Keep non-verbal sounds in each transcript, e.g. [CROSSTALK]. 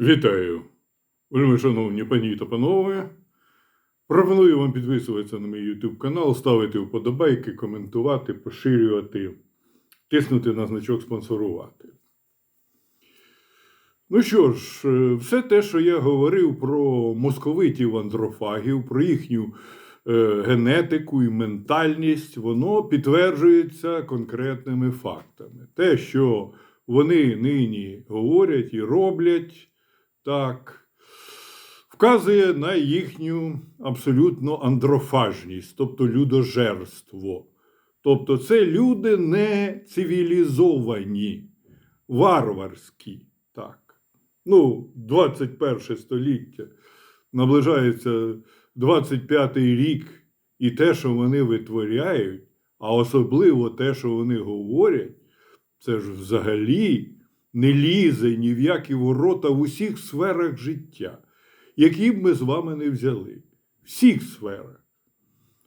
Вітаю, вельми шановні пані та панове. Пропоную вам підписуватися на мій YouTube канал, ставити вподобайки, коментувати, поширювати, тиснути на значок спонсорувати. Ну що ж, е, все те, що я говорив про московитів андрофагів, про їхню е, генетику і ментальність, воно підтверджується конкретними фактами. Те, що вони нині говорять і роблять, так, вказує на їхню абсолютно андрофажність, тобто людожерство. Тобто це люди не цивілізовані, варварські. Так. Ну, 21 століття наближається 25-й рік, і те, що вони витворяють, а особливо те, що вони говорять, це ж взагалі не лізе ні в які ворота в усіх сферах життя, які б ми з вами не взяли. Всіх сферах.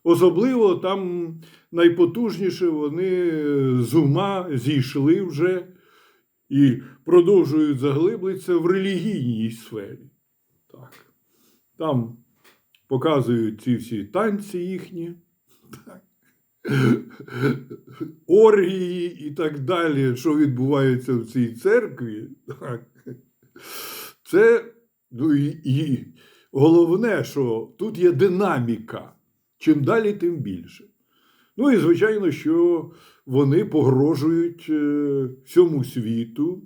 Особливо там найпотужніше вони з ума зійшли вже і продовжують заглиблитися в релігійній сфері. Так. Там показують ці всі танці їхні. Так оргії і так далі, що відбувається в цій церкві, це ну, і, і головне, що тут є динаміка. Чим далі, тим більше. Ну і звичайно, що вони погрожують е, всьому світу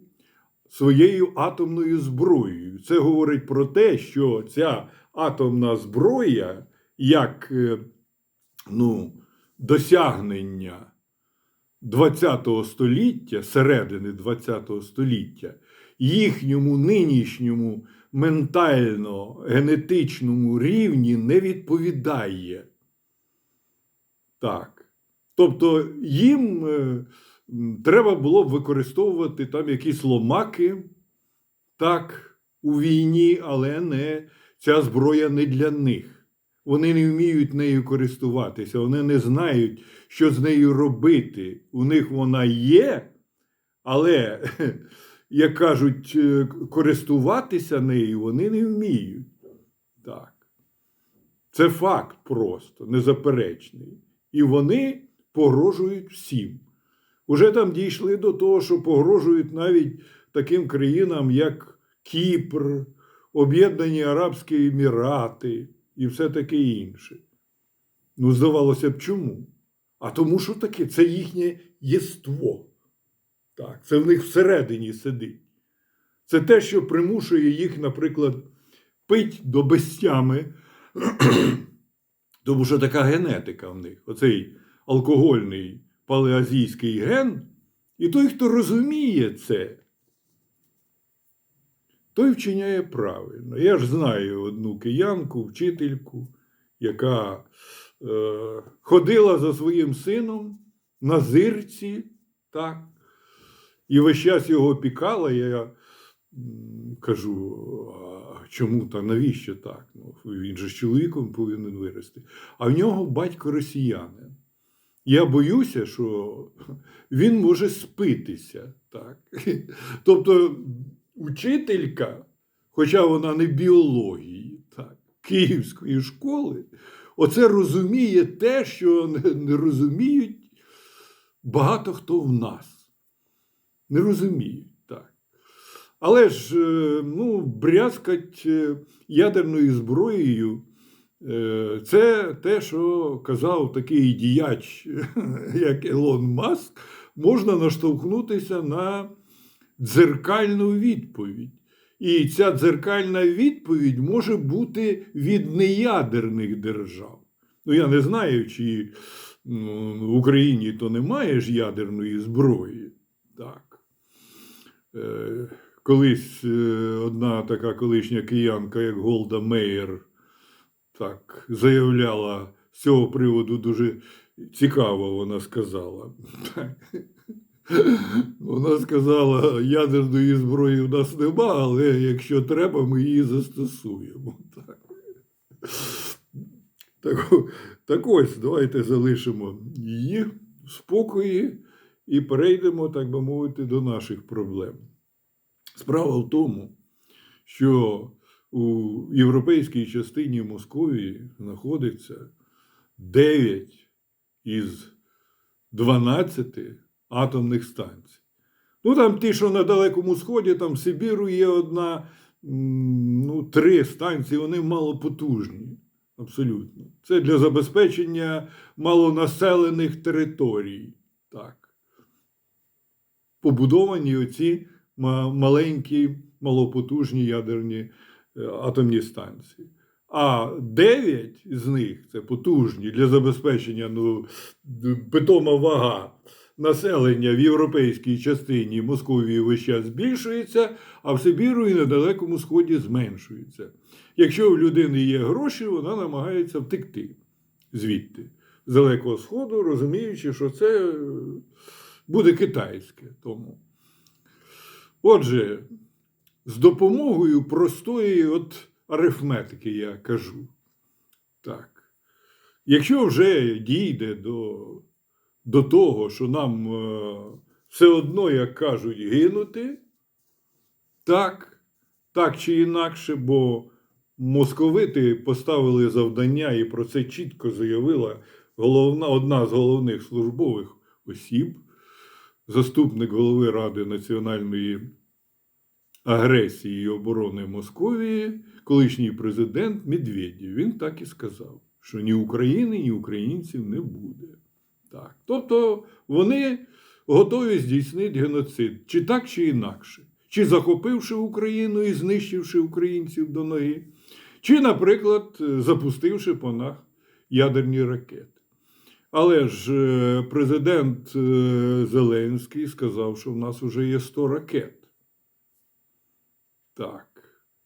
своєю атомною зброєю. Це говорить про те, що ця атомна зброя, як е, ну, досягнення ХХ століття, середини ХХ століття, їхньому нинішньому ментально-генетичному рівні не відповідає. Так. Тобто їм е, треба було б використовувати там якісь ломаки, так, у війні, але не, ця зброя не для них. Вони не вміють нею користуватися, вони не знають, що з нею робити. У них вона є, але, [LAUGHS] як кажуть, е, користуватися нею вони не вміють. Так. Це факт просто, незаперечний. І вони погрожують всім. Уже там дійшли до того, що погрожують навіть таким країнам, як Кіпр, Об'єднані Арабські Емірати і все таке інше. Ну, здавалося б, чому? А тому, що таке? Це їхнє єство. Так, це в них всередині сидить. Це те, що примушує їх, наприклад, пить до безтями, тому що така генетика в них, оцей алкогольний палеазійський ген, і той, хто розуміє це, той вчиняє правильно. Я ж знаю одну киянку, вчительку, яка е, ходила за своїм сином на зирці, так, і весь час його опікала. Я кажу, а чому так, навіщо так? Ну, він же з чоловіком повинен вирости. А в нього батько росіянин. Я боюся, що він може спитися. Так? [LAUGHS] Тобто учителька, хоча вона не біології, так, Київської школи, оце розуміє те, що не, не розуміють багато хто в нас. Не розуміють. Так. Але ж е, ну, брязкать е, ядерною зброєю. Е, Це те, що казав такий діяч, [LAUGHS] як Ілон Маск, можна наштовхнутися на дзеркальну відповідь. І ця дзеркальна відповідь може бути від неядерних держав. Ну, я не знаю, чи ну, в Україні то немає ж ядерної зброї. Так. Е, Колись е, одна така колишня киянка, як Голда Меєр, так, заявляла з цього приводу дуже цікаво, вона сказала. Вона сказала, ядерної зброї у нас нема, але якщо треба, ми її застосуємо. Так, так, так ось, давайте залишимо її в спокої і перейдемо, так би мовити, до наших проблем. Справа в тому, що у європейській частині Московії знаходиться 9 із 12 атомних станцій. Ну, там ті, що на Далекому Сході, там в Сибіру є одна, ну, три станції, вони малопотужні. Абсолютно. Це для забезпечення малонаселених територій. Так. Побудовані оці маленькі, малопотужні ядерні е, атомні станції. А 9 з них це потужні для забезпечення ну, питома вага населення в європейській частині Московії весь час збільшується, а в Сибіру і на Далекому Сході зменшується. Якщо в людини є гроші, вона намагається втекти звідти, з Далекого Сходу, розуміючи, що це е, буде китайське. Тому. Отже, з допомогою простої от арифметики я кажу. Так. Якщо вже дійде до, до того, що нам е, все одно, як кажуть, гинути, так, так чи інакше, бо московити поставили завдання, і про це чітко заявила головна, одна з головних службових осіб, заступник голови Ради національної агресії і оборони Московії, колишній президент Медведєв. Він так і сказав, що ні України, ні українців не буде. Так. Тобто вони готові здійснити геноцид, чи так, чи інакше. Чи захопивши Україну і знищивши українців до ноги, чи, наприклад, запустивши по нас ядерні ракети. Але ж е, президент е, Зеленський сказав, що в нас вже є 100 ракет. Так.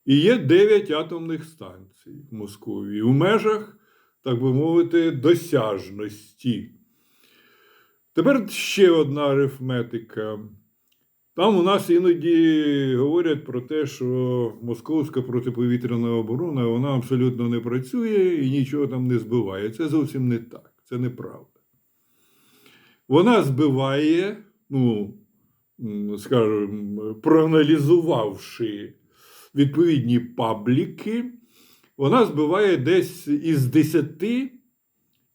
І є 9 атомних станцій в Московії у межах, так би мовити, досяжності. Тепер ще одна арифметика. Там у нас іноді говорять про те, що московська протиповітряна оборона вона абсолютно не працює і нічого там не збиває. Це зовсім не так. Це неправда. Вона збиває, ну, скажімо, проаналізувавши відповідні пабліки, вона збиває десь із 10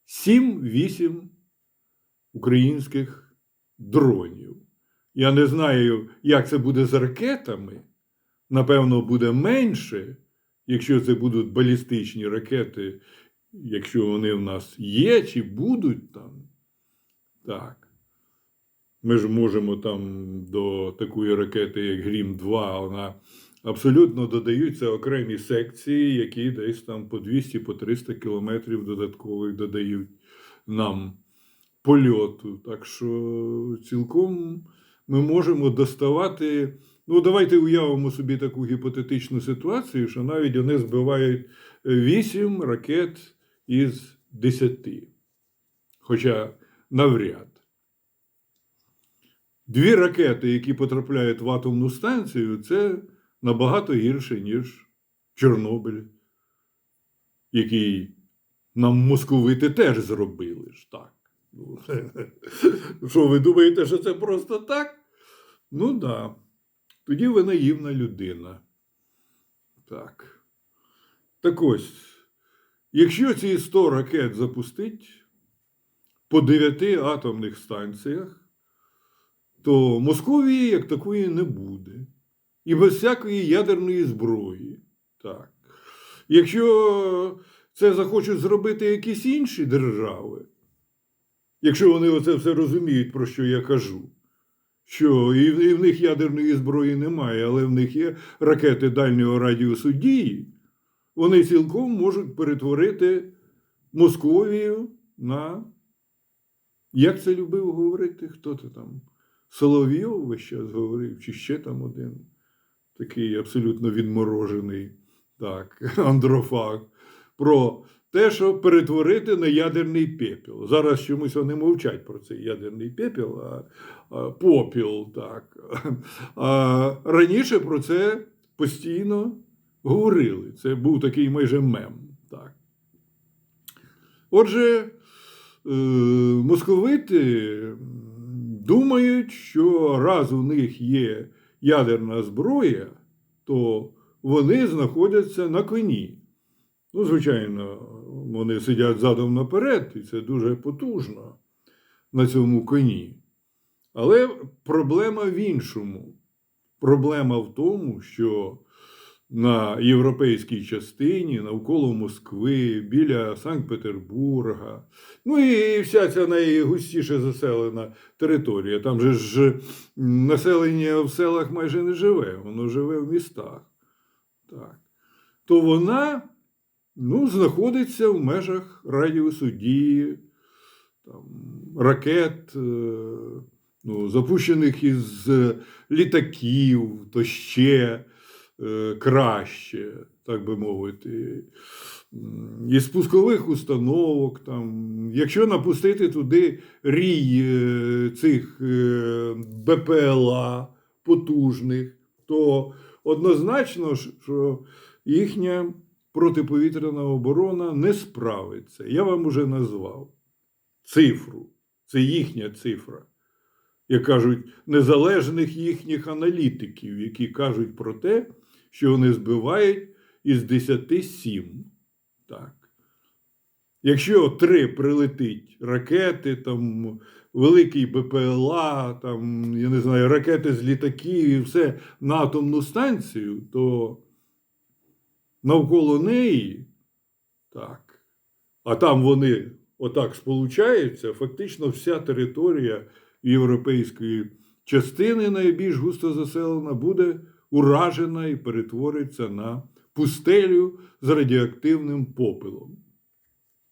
7-8 українських дронів. Я не знаю, як це буде з ракетами. Напевно, буде менше, якщо це будуть балістичні ракети, якщо вони в нас є чи будуть там. Так. Ми ж можемо там до такої ракети, як Грім 2, вона абсолютно додаються окремі секції, які десь там по 200 по 300 кілометрів додаткових додають нам польоту. Так що цілком ми можемо доставати. Ну, давайте уявимо собі таку гіпотетичну ситуацію, що навіть вони збивають 8 ракет із 10. Хоча навряд. Дві ракети, які потрапляють в атомну станцію, це набагато гірше, ніж Чорнобиль, який нам московити теж зробили ж так. Ну, [LAUGHS] Що ви думаєте, що це просто так? Ну. Да. Тоді ви наївна людина. Так. Так ось, якщо ці 100 ракет запустить по 9 атомних станціях, то Московії як такої не буде. І без всякої ядерної зброї. Так. Якщо це захочуть зробити якісь інші держави, якщо вони оце все розуміють, про що я кажу, що і в, і в них ядерної зброї немає, але в них є ракети дальнього радіусу дії, вони цілком можуть перетворити Московію на, як це любив говорити, хто то там, Соловйов весь час говорив, чи ще там один, такий абсолютно відморожений, так, [LAUGHS] андрофаг, про те, що перетворити на ядерний пепел. Зараз чомусь вони мовчать про цей ядерний пепел, а, а попіл, так. А раніше про це постійно говорили. Це був такий майже мем. Так. Отже, е, московити думають, що раз у них є ядерна зброя, то вони знаходяться на коні. Ну, звичайно, вони сидять задом наперед, і це дуже потужно на цьому коні. Але проблема в іншому. Проблема в тому, що на європейській частині, навколо Москви, біля Санкт-Петербурга, ну і вся ця найгустіше заселена територія. Там же ж населення в селах майже не живе, воно живе в містах. Так. То вона ну, знаходиться в межах радіусу дії там, ракет, е, ну, запущених із літаків, то ще е, краще, так би мовити, М, із пускових установок. Там, якщо напустити туди рій е, цих е, БПЛА потужних, то однозначно, що їхня протиповітряна оборона не справиться. Я вам уже назвав цифру. Це їхня цифра. Як кажуть, незалежних їхніх аналітиків, які кажуть про те, що вони збивають із 10 7. Так. Якщо три прилетить ракети, там великий БПЛА, там, я не знаю, ракети з літаків і все на атомну станцію, то навколо неї, так, а там вони отак сполучаються, фактично вся територія європейської частини найбільш густо заселена буде уражена і перетвориться на пустелю з радіоактивним попелом.